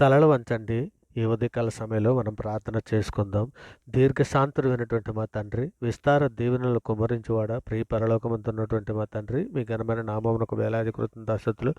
తలలు వంచండి. ఈ ఉదయకాల సమయంలో మనం ప్రార్థన చేసుకుందాం. దీర్ఘశాంతుడైనటువంటి మా తండ్రి విస్తార దీవెనలు కుమరించువాడ ప్రియ పరలోకమంతున్నటువంటి మా తండ్రి మీ ఘనమైన నామమునకు వేలాది కృతం దాసతులు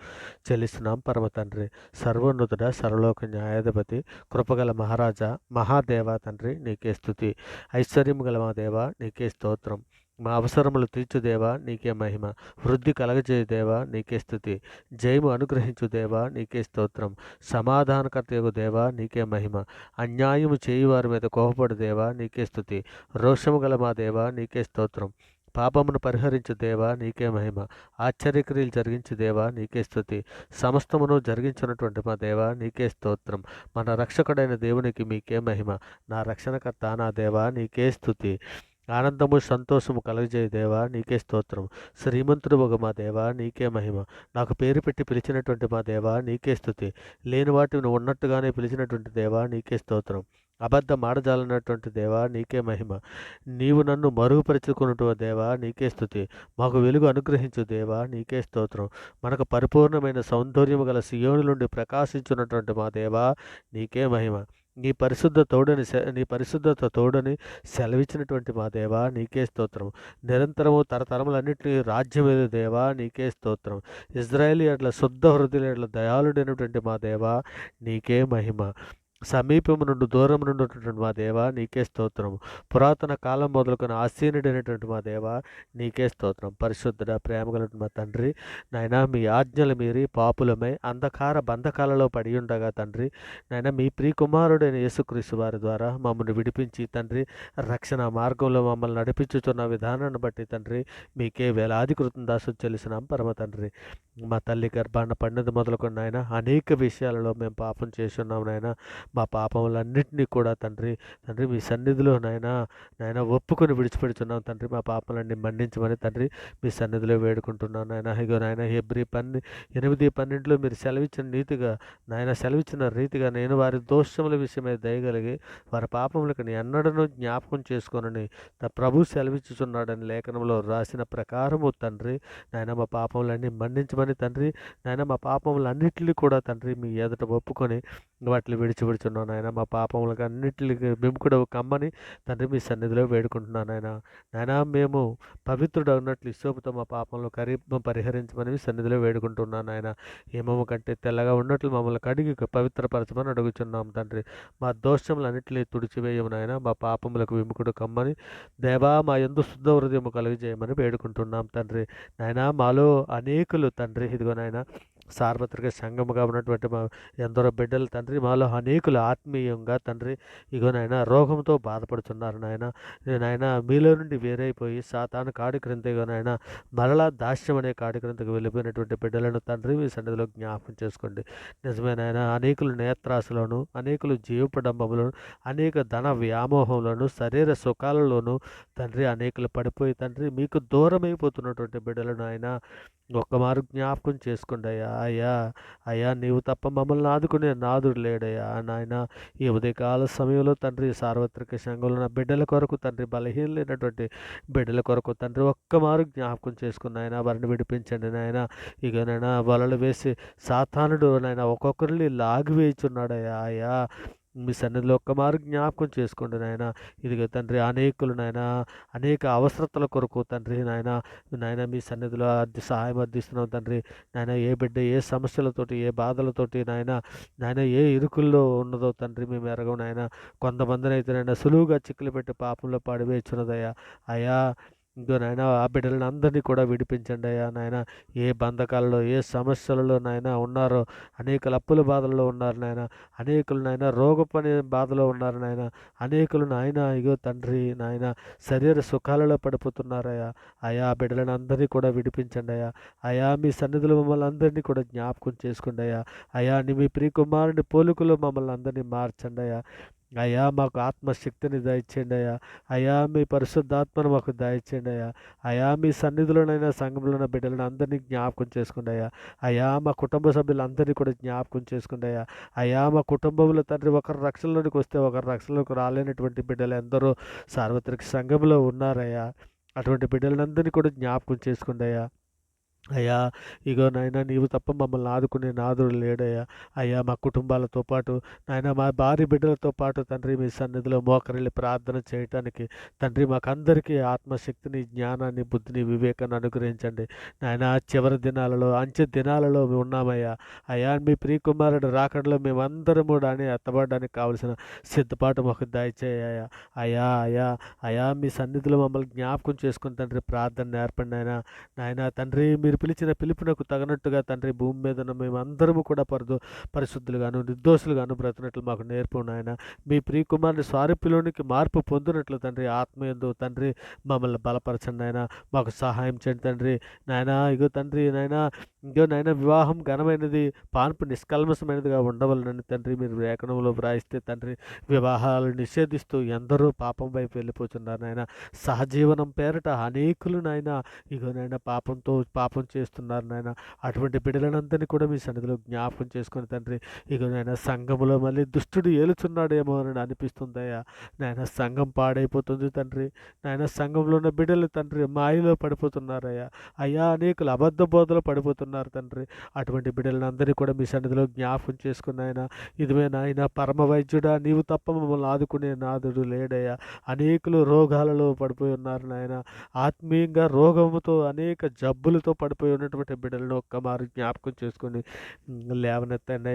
చెల్లిస్తున్నాం. పరమ తండ్రి సర్వోన్నతుడ సర్వలోక న్యాయాధిపతి కృపగల మహారాజా మహాదేవ తండ్రి నీకే స్థుతి ఐశ్వర్యము గల మా దేవ నీకే స్తోత్రం. మా అవసరములు తీర్చుదేవా నీకే మహిమ వృద్ధి కలగజేయు దేవా నీకే స్థుతి జయము అనుగ్రహించు దేవా నీకే స్తోత్రం సమాధానకర్తయగు దేవా నీకే మహిమ అన్యాయము చేయువారి మీద కోపపడుదేవా నీకే స్థుతి రోషము గల మా దేవా నీకే స్తోత్రం పాపమును పరిహరించు దేవా నీకే మహిమ ఆశ్చర్యక్రియలు జరిగించు దేవా నీకే స్థుతి సమస్తమును జరిగించినటువంటి మా దేవా నీకే స్తోత్రం మన రక్షకుడైన దేవునికి మీకే మహిమ నా రక్షణకర్త నా దేవా నీకే స్థుతి ఆనందము సంతోషము కలగజేయ దేవా నీకే స్తోత్రం. శ్రీమంతుడు ఒక మా దేవా నీకే మహిమ. నాకు పేరు పెట్టి పిలిచినటువంటి మా దేవా నీకే స్థుతి. లేని వాటిని ఉన్నట్టుగానే పిలిచినటువంటి దేవా నీకే స్తోత్రం. అబద్ధం ఆడజాలన్నటువంటి దేవా నీకే మహిమ. నీవు నన్ను మరుగుపరుచుకున్నటు దేవా నీకే స్థుతి. మాకు వెలుగు అనుగ్రహించు దేవా నీకే స్తోత్రం. మనకు పరిపూర్ణమైన సౌందర్యము గల సియోని నుండి ప్రకాశించున్నటువంటి మా దేవా నీకే మహిమ. నీ పరిశుద్ధ తోడని సె- నీ పరిశుద్ధత తోడని సెలవిచ్చినటువంటి మా దేవా నీకే స్తోత్రం. నిరంతరము తరతరములన్నింటినీ రాజ్యమేది దేవా నీకే స్తోత్రం. ఇజ్రాయేలీ అట్ల శుద్ధ హృదయుల అట్ల దయాళుడైనటువంటి మా దేవా నీకే మహిమ. సమీపము నుండి దూరం నుండి ఉన్నటువంటి మా దేవా నీకే స్తోత్రం పురాతన కాలం మొదలుకొని ఆసీనుడైనటువంటి మా దేవా నీకే స్తోత్రం. పరిశుద్ధుడ ప్రేమ మా తండ్రి నాయన మీ ఆజ్ఞలు మీరి పాపులమై అంధకార బంధకాలలో పడి ఉండగా తండ్రి నాయన మీ ప్రియకుమారుడైన యేసుక్రీస్తు వారి ద్వారా మమ్మల్ని విడిపించి తండ్రి రక్షణ మార్గంలో మమ్మల్ని నడిపించుతున్న విధానాన్ని బట్టి తండ్రి మీకే వేలాది కృతం దాసు చెల్లిసినాం పరమ తండ్రి. మా తల్లి గర్భాన్న పండిన మొదలుకొని నాయన అనేక విషయాలలో మేము పాపం చేస్తున్నాం నాయన. మా పాపములన్నింటినీ కూడా తండ్రి తండ్రి మీ సన్నిధిలో నాయన నాయన ఒప్పుకొని విడిచిపెడుతున్నాం తండ్రి. మా పాపలన్నీ మన్నించమని తండ్రి మీ సన్నిధిలో వేడుకుంటున్నాం నాయన. ఇగో నాయన హెబ్రి పన్ని ఎనిమిది పన్నెండులో మీరు సెలవిచ్చిన నీతిగా నాయన సెలవిచ్చిన రీతిగా నేను వారి దోషముల విషయమై దయగలిగి వారి పాపములకు నీ ఎన్నడను జ్ఞాపకం చేసుకోనని ప్రభు సెలవిచ్చుచున్నాడని లేఖనంలో రాసిన ప్రకారము తండ్రి నాయన మా పాపములన్నీ మన్నించమని తండ్రి నాయన మా పాపములన్నింటినీ కూడా తండ్రి మీ ఎదుట ఒప్పుకొని వాటిని విడిచిపెడుచున్నాను నాయన. మా పాపములకు అన్నిటికి మేము కూడా కమ్మని తండ్రి మీ సన్నిధిలో వేడుకుంటున్నాను నాయన. నాయన మేము పవిత్రుడు అన్నట్లు ఇసోపుతో మా పాపంలో కరి పరిహరించమని మీ సన్నిధిలో వేడుకుంటున్నాను నాయన. ఏమేమో కంటే తెల్లగా ఉన్నట్లు మమ్మల్ని కడిగి పవిత్రపరచమని అడుగుచున్నాం తండ్రి. మా దోషములన్నింటినీ తుడిచివేయము నాయన. మా పాపములకు విముకుడు కమ్మని దేవా మా ఎందు శుద్ధ హృదయము కలుగజేయమని వేడుకుంటున్నాం తండ్రి. నాయన మాలో అనేకులు తండ్రి. ఇదిగో నాయన సార్వత్రిక సంఘముగా ఉన్నటువంటి మా ఎందరో బిడ్డలు తండ్రి మాలో అనేకులు ఆత్మీయంగా తండ్రి ఇగో నాయన రోగంతో బాధపడుతున్నారు నాయన. నాయన మీలో నుండి వేరైపోయి సాతాను కాడి క్రిందగా నాయన మరలా దాస్యం అనే కాడి క్రిందకు వెళ్ళిపోయినటువంటి బిడ్డలను తండ్రి మీ సన్నిధిలో జ్ఞాపకం చేసుకోండి. నిజమే నాయన అనేకులు నేత్రాశలోను అనేకులు జీవపడంబములను అనేక ధన వ్యామోహంలోను శరీర సుఖాలలోను తండ్రి అనేకులు పడిపోయి తండ్రి మీకు దూరమైపోతున్నటువంటి బిడ్డలను ఆయన ఒక్క మారు జ్ఞాపకం చేసుకోండి అయ్యా అయ్యా అయ్యా నీవు తప్ప మమ్మల్ని ఆదుకునే నాదుడు లేడయ్యా. నాయన ఈ ఉదయకాల సమయంలో తండ్రి సార్వత్రిక సంఘంలో నా బిడ్డల కొరకు తండ్రి బలహీనమైనటువంటి బిడ్డల కొరకు తండ్రి ఒక్క మారు జ్ఞాపకం చేసుకున్న ఆయన వారిని విడిపించండి నాయన. ఇక నైనా వలలు వేసి సాతానుడు నాయన ఒక్కొక్కరిని లాగివేయుచున్నాడయ్యా అయ్యా మీ సన్నిధిలో ఒక్క మారు జ్ఞాపకం చేసుకోండి నాయన. ఇదిగో తండ్రి అనేకులు నాయన అనేక అవసరతల కొరకు తండ్రి నాయన నాయన మీ సన్నిధిలో సహాయం అందిస్తున్నాం తండ్రి. నాయన ఏ బిడ్డ ఏ సమస్యలతోటి ఏ బాధలతోటి నాయన నాయన ఏ ఇరుకుల్లో ఉన్నదో తండ్రి మేము ఎరగం నాయన. కొంతమందిని అయితే నాయన సులువుగా చిక్కులు పెట్టి పాపంలో పడివేచున్నదయ్యా అయ్యా ఇంకో నాయన ఆ బిడ్డలను అందరినీ కూడా విడిపించండి అయ్యా నాయన. ఏ బంధకాలలో ఏ సమస్యలలో నాయన ఉన్నారో అనేకలు అప్పుల బాధల్లో ఉన్నారు నాయన. అనేకులు నాయన రోగపని బాధలో ఉన్నారు నాయన. అనేకులు నాయన ఇగో తండ్రి నాయన శరీర సుఖాలలో పడిపోతున్నారయ్యా. అయా ఆ బిడ్డలను అందరినీ కూడా విడిపించండి అయ్యా. అయా మీ సన్నిధిలో మమ్మల్ని అందరినీ కూడా జ్ఞాపకం చేసుకోండి అయ్యా. అయా నీ మీ ప్రియకుమారుని పోలికలో మమ్మల్ని అందరినీ మార్చండి అయ్యా. అయ్యా మాకు ఆత్మశక్తిని దయచేయండి అయ్యా. అయా మీ పరిశుద్ధాత్మను మాకు దయచేయండి అయ్యా. అయా మీ సన్నిధిలోనైనా సంఘంలో ఉన్న బిడ్డలను అందరినీ జ్ఞాపకం చేసుకోండి అయ్యా. అయా మా కుటుంబ సభ్యులందరినీ కూడా జ్ఞాపకం చేసుకోండి అయ్యా. అయా మా కుటుంబంలో తండ్రి ఒకరు రక్షణలోనికి వస్తే ఒకరు రక్షణలోకి రాలేనటువంటి బిడ్డలు ఎందరో సార్వత్రిక సంఘంలో ఉన్నారయ్యా. అటువంటి బిడ్డలందరినీ కూడా జ్ఞాపకం చేసుకోండి అయ్యా. అయ్యా ఇగో నాయన నీవు తప్ప మమ్మల్ని ఆదుకునే నాదుడు లేడయ్యా. అయ్యా మా కుటుంబాలతో పాటు నాయన మా భార్య బిడ్డలతో పాటు తండ్రి మీ సన్నిధిలో మోకరిల్లి ప్రార్థన చేయటానికి తండ్రి మాకందరికీ ఆత్మశక్తిని జ్ఞానాన్ని బుద్ధిని వివేకాన్ని అనుగ్రహించండి. నాయన చివరి దినాలలో అంచె దినాలలో మేము ఉన్నామయ్యా. అయ్యా మీ ప్రియకుమారుడు రాకడలో మేమందరం కూడా అని ఎత్తబడడానికి కావలసిన సిద్ధపాటు మాకు దయచేయ అయ్యా అయ్యా అయ్యా మీ సన్నిధిలో మమ్మల్ని జ్ఞాపకం చేసుకుని తండ్రి ప్రార్థన నేర్పండి నాయన. నాయన తండ్రి మీరు పిలిచిన పిలుపునకు తగినట్టుగా తండ్రి భూమి మీద ఉన్న మేమందరము కూడా పరదు పరిశుద్ధులుగాను నిర్దోషులుగాను బ్రతినట్లు మాకు నేర్పు నాయన. మీ ప్రియకుమారుని స్వారూప్యలోనికి మార్పు పొందినట్లు తండ్రి ఆత్మయందు తండ్రి మమ్మల్ని బలపరచండి నాయన. మాకు సహాయం చేయండి తండ్రి. నాయన ఇగో తండ్రి నాయన ఇంకో నాయన వివాహం ఘనమైనది పాన్పు నిష్కల్మసమైనదిగా ఉండవలనని తండ్రి మీరు లేఖనంలో వ్రాయిస్తే తండ్రి వివాహాలు నిషేధిస్తూ ఎందరో పాపం వైపు వెళ్ళిపోతున్నారు నాయన. సహజీవనం పేరట అనేకులు నాయన ఇగో నాయన పాపంతో పాపం చేస్తున్నారు నాయన. అటువంటి బిడ్డలందరినీ కూడా మీ సన్నిధిలో జ్ఞాపకం చేసుకుని తండ్రి ఇగో నాయన సంఘములో మళ్ళీ దుష్టుడు ఏలుచున్నాడేమో అని అనిపిస్తుందయ్యా. నాయన సంఘం పాడైపోతుంది తండ్రి. నాయన సంఘంలో ఉన్న బిడ్డలు తండ్రి మాయలో పడిపోతున్నారయ్యా. అయ్యా అనేకులు అబద్ధ బోధలో పడిపోతున్నారు. తండ్రి. అటువంటి బిడ్డలందరినీ కూడా మీ సన్నిధిలో జ్ఞాపకం చేసుకున్న ఆయన ఇదివే నాయన పరమ వైద్యుడా నీవు తప్ప మమ్మల్ని ఆదుకునే నాదుడు లేడయ్యా. అనేకులు రోగాలలో పడిపోయి ఉన్నారు నాయన. ఆత్మీయంగా రోగముతో అనేక జబ్బులతో పడిపోయి ఉన్నటువంటి బిడ్డలను ఒక్కమారు జ్ఞాపకం చేసుకొని లేవనెత్తండి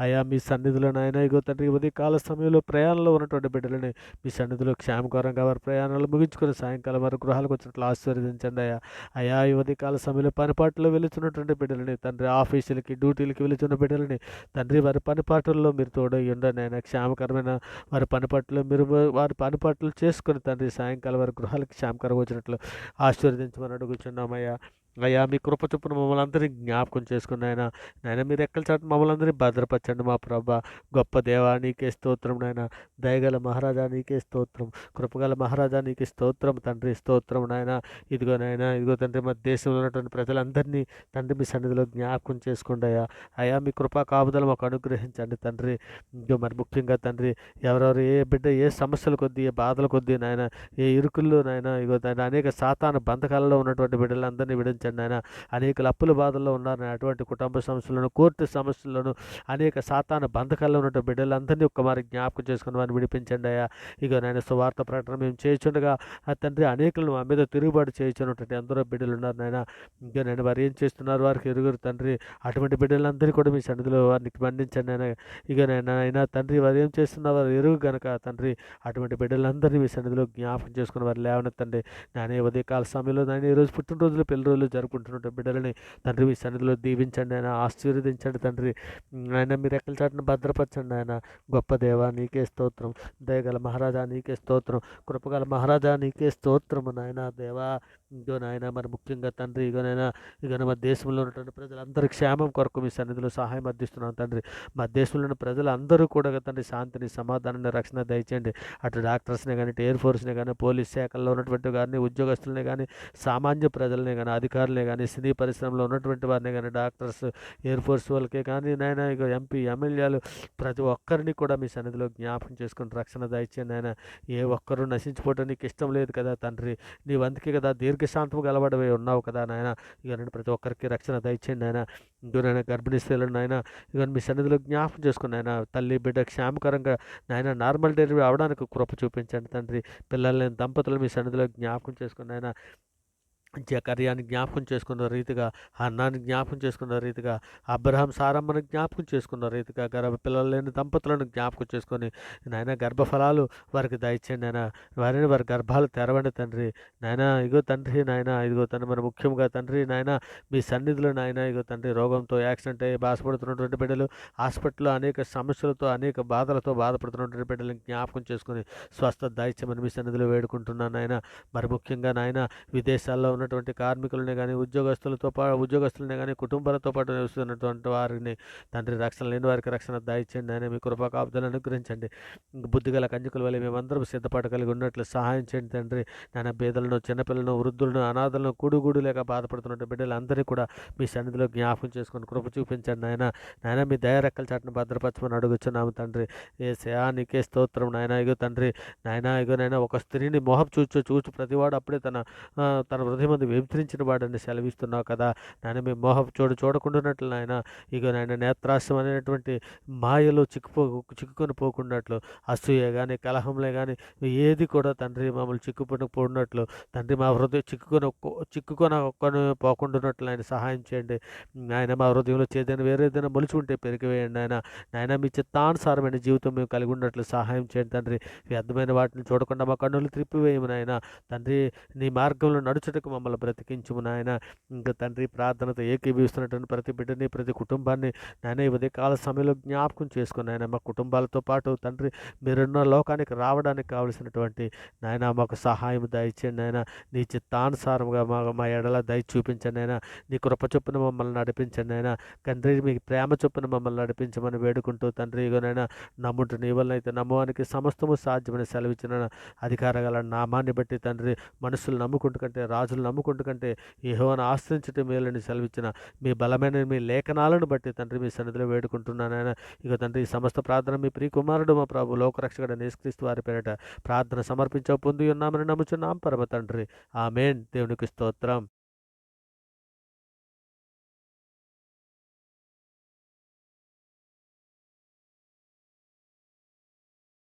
అయ్యా మీ సన్నిధిలో నాయన ఇగో తండ్రి ఉదయ కాల సమయంలో ప్రయాణంలో ఉన్నటువంటి బిడ్డలని మీ సన్నిధిలో క్షేమకరంగా వారి ప్రయాణాలు ముగించుకొని సాయంకాలం వారి గృహాలకు వచ్చినట్లు ఆశీర్వదించండి అయ్యా. అయా ఈ ఉదయ కాల సమయంలో పనిపాట్లో వెళుతున్నటువంటి బిడ్డలని తండ్రి ఆఫీసులకి డ్యూటీలకి వెళ్తున్న బిడ్డలని తండ్రి వారి పనిపాట్లలో మీరు తోడై నాయన ఆయన. క్షేమకరమైన వారి పనిపాట్లు మీరు వారి పనిపాట్లు చేసుకుని తండ్రి సాయంకాలం వారి గృహాలకు క్షేమకరం వచ్చినట్లు ఆశీర్వదించమని అడుగుచున్నామయ్యా. అయ్యా మీ కృప చొప్పున మమ్మల్ని అందరినీ జ్ఞాపకం చేసుకుని ఆయన నాయన మీరు ఎక్కడ చాటు మమ్మల్ని అందరినీ భద్రపరచండి మా ప్రభా. గొప్ప దేవా నీకే స్తోత్రం నాయన. దయగల మహారాజా నీకే స్తోత్రం. కృపగల మహారాజా నీకే స్తోత్రం. తండ్రి స్తోత్రం నాయన. ఇదిగో నాయన ఇదిగో తండ్రి మా దేశంలో ఉన్నటువంటి ప్రజలందరినీ తండ్రి మీ సన్నిధిలో జ్ఞాపకం చేసుకోండి అయ్యా. అయ్యా మీ కృపా కాపుదలు మాకు అనుగ్రహించండి తండ్రి. ఇంకో మరి ముఖ్యంగా తండ్రి ఎవరెవరు ఏ బిడ్డ ఏ సమస్యల కొద్దీ ఏ బాధల కొద్దీ నాయన ఏ ఇరుకుల్లో నాయన ఇగో నాయన అనేక సాతాన బంధకాలలో ఉన్నటువంటి బిడ్డలందరినీ విడించండి నాయన అనేక అప్పుల బాధల్లో ఉన్నారు అటువంటి కుటుంబ సమస్యలను కోర్టు సమస్యలను అనేక సాతాన బంధకాల్లో ఉన్న బిడ్డలందరినీ ఒక్క మరి జ్ఞాపకం చేసుకుని వారిని విడిపించండి అయ్యా. ఇక నాయన సువార్త ప్రకటన మేము చేయించుండగా ఆ తండ్రి అనేకులను మా మీద తిరుగుబాటు చేయించున్నటువంటి ఎందరో బిడ్డలు ఉన్నారు నాయన. ఇంకా నేను వారు ఏం చేస్తున్నారు? వారికి ఎరుగురు తండ్రి అటువంటి బిడ్డలందరినీ కూడా మీ సన్నిధిలో వారికి మండించండి ఆయన ఇక నేను అయినా తండ్రి వారు ఏం చేస్తున్నారు? వారు ఎరుగు గనక తండ్రి అటువంటి బిడ్డలందరినీ మీ సన్నిధిలో జ్ఞాపకం చేసుకుని వారు లేవనెత్తండి. నానే ఉదయకాల సమయంలో నాయన ఈరోజు పుట్టినరోజులు పెళ్ళి రోజులు జరుపుకుంటున్న బిడ్డలని తండ్రి మీ సన్నిధిలో దీవించండి ఆయన ఆశీర్వదించండి తండ్రి. ఆయన మీరు ఎక్కల చాటును భద్రపరచండి ఆయన. గొప్ప దేవ నీకే స్తోత్రం. దయగల మహారాజా నీకే స్తోత్రం. కృపగల మహారాజా నీకే స్తోత్రము నాయన. దేవా ఇగో నాయన మరి ముఖ్యంగా తండ్రి ఇగోనైనా ఇగన మా దేశంలో ఉన్నటువంటి ప్రజలందరి క్షేమం కొరకు మీ సన్నిధిలో సహాయం అందిస్తున్నాను తండ్రి. మా దేశంలో ఉన్న ప్రజలందరూ కూడా తండ్రి శాంతిని సమాధానాన్ని రక్షణ దయచేయండి. అటు డాక్టర్స్నే కానీ ఎయిర్ ఫోర్స్నే కానీ పోలీస్ శాఖల్లో ఉన్నటువంటి కానీ ఉద్యోగస్తులనే కానీ సామాన్య ప్రజలనే కానీ అధికారులే కానీ సినీ పరిశ్రమలో ఉన్నటువంటి వారిని కానీ డాక్టర్స్ ఎయిర్ ఫోర్స్ వాళ్ళకే కానీ నాయన ఇక ఎంపీ ఎమ్మెల్యేలు ప్రతి ఒక్కరిని కూడా మీ సన్నిధిలో జ్ఞాపకం చేసుకుని రక్షణ దయచేయండి ఆయన ఏ ఒక్కరూ నశించిపోవటం నీకు ఇష్టం లేదు కదా తండ్రి. నీ వంతుకే కదా దీర్ఘశాంతం గలబడవే ఉన్నావు కదా నాయన. ఇక నేను ప్రతి ఒక్కరికి రక్షణ దయచేయండి ఆయన ఇంకో నాయన గర్భిణీ స్త్రీలను నాయన ఇక మీ సన్నిధిలో జ్ఞాపకం చేసుకుని ఆయన తల్లి బిడ్డ క్షేమకరంగా నాయన నార్మల్ డెలివరీ అవడానికి కృప చూపించండి తండ్రి. పిల్లల్ని దంపతులు మీ సన్నిధిలో జ్ఞాపకం చేసుకుని ఆయన జకర్యాన్ని జ్ఞాపకం చేసుకున్న రీతిగా అన్నాన్ని జ్ఞాపకం చేసుకున్న రీతిగా అబ్రహాం సారమ్మను జ్ఞాపకం చేసుకున్న రీతిగా గర్భ పిల్లలు లేని దంపతులను జ్ఞాపకం చేసుకొని నాయన గర్భఫలాలు వారికి దయచేయండి నాయన వారిని వారి గర్భాలు తెరవండి తండ్రి నాయన ఇగో తండ్రి నాయన ఇదిగో తండ్రి మరి ముఖ్యంగా తండ్రి నాయన మీ సన్నిధిలో నాయన ఇగో తండ్రి రోగంతో యాక్సిడెంట్ అయ్యి బాధపడుతున్నటువంటి బిడ్డలు హాస్పిటల్లో అనేక సమస్యలతో అనేక బాధలతో బాధపడుతున్నటువంటి బిడ్డలను జ్ఞాపకం చేసుకొని స్వస్థ దాయిత్యమని మీ సన్నిధిలో వేడుకుంటున్నాను నాయన. మరి ముఖ్యంగా నాయన విదేశాల్లో ఉన్న ఉన్నటువంటి కార్మికులనే కానీ ఉద్యోగస్తులతో పాటు ఉద్యోగస్తులనే కానీ కుటుంబాలతో పాటు నివసిస్తున్నటువంటి వారిని తండ్రి రక్షణ లేని వారికి రక్షణ దాయిచ్చండి ఆయన. మీ కృపా కాపుదలను అనుగ్రహించండి. బుద్ధిగల కంచుకుల వల్ల మేమందరం సిద్ధపాటు కలిగి ఉన్నట్లు సహాయం చేయండి తండ్రి. నాయన పేదలను చిన్నపిల్లలను వృద్ధులను అనాథలను కూడుగూడు లేక బాధపడుతున్న బిడ్డలందరినీ కూడా మీ సన్నిధిలో జ్ఞాపకం చేసుకుని కృప చూపించండి నాయన. నాయన మీ దయారెక్కల చాటును భద్రపరచమని అడుగుచున్నాము తండ్రి. ఏ శయానికే స్తోత్రం నాయన. ఇగో తండ్రి నాయన ఇగో నాయన ఒక స్త్రీని మొహం చూచు చూచు ప్రతివాడు అప్పుడే తన తన హృదయం మంది వ్యభిచరించిన వాడని సెలవిస్తున్నావు కదా. నాయన మేము మోహపు చూడు చూడకుండానట్లు నాయన ఇక నాయన నేత్రాస్యం అనేటువంటి మాయలో చిక్కుపో చిక్కుకొని పోకున్నట్లు అసూయ కానీ కలహంలే కానీ ఏది కూడా తండ్రి మమ్మల్ని చిక్కుకొని పోడినట్లు తండ్రి మా హృదయం చిక్కుకొని చిక్కుకొని ఒక్కొని పోకుండాన్నట్లు ఆయన సహాయం చేయండి. ఆయన మా హృదయంలో చేదైనా వేరే ఏదైనా మొలిచి ఉంటే పెరిగివేయండి ఆయన నాయన. మీ చిత్తానుసారమైన జీవితం మేము కలిగి ఉన్నట్లు సహాయం చేయండి తండ్రి. వ్యర్థమైన వాటిని చూడకుండా మా కన్నులు త్రిప్పివేయము నాయన. తండ్రి నీ మార్గంలో నడుచుటకు మమ్మల్ని బ్రతికించుము నాయన. ఇంకా తండ్రి ప్రార్థనతో ఏకీభవిస్తున్నటువంటి ప్రతి బిడ్డని ప్రతి కుటుంబాన్ని నాయన ఈ ఉదయకాల సమయంలో జ్ఞాపకం చేసుకుని ఆయన మా కుటుంబాలతో పాటు తండ్రి మీరున్న లోకానికి రావడానికి కావలసినటువంటి నాయన మాకు సహాయం దయచేయండి నాయన. నీ చిత్తానుసారంగా మా మా ఎడల దయ చూపించండి నాయన. నీ కృప చొప్పున మమ్మల్ని నడిపించండి నాయన. తండ్రి మీ ప్రేమ చొప్పున మమ్మల్ని నడిపించమని వేడుకుంటూ తండ్రి ఇగోనైనా నమ్ముంటు నీ వల్ల అయితే నమ్మవానికి సమస్తము సాధ్యమని సెలవిచ్చిన అధికార గల నామాన్ని బట్టి తండ్రి మనుషులు నమ్ముకుంటు కంటే రాజులు నమ్ముకుంటు కంటే యెహోవాను ఆశ్రయించటం మేలని సెలవిచ్చిన మీ బలమైన మీ లేఖనాలను బట్టి తండ్రి మీ సన్నిధిలో వేడుకుంటున్నాను ఆయన ఇక తండ్రి ఈ సమస్త ప్రార్థన మీ ప్రియ కుమారుడు మా ప్రభు లోకరక్షకుడు నిష్క్రీస్తు వారి పేరిట ప్రార్థన సమర్పించ పొంది ఉన్నామని నమ్ముచున్నాం. పరమ తండ్రి. ఆమెన్. దేవునికి స్తోత్రం.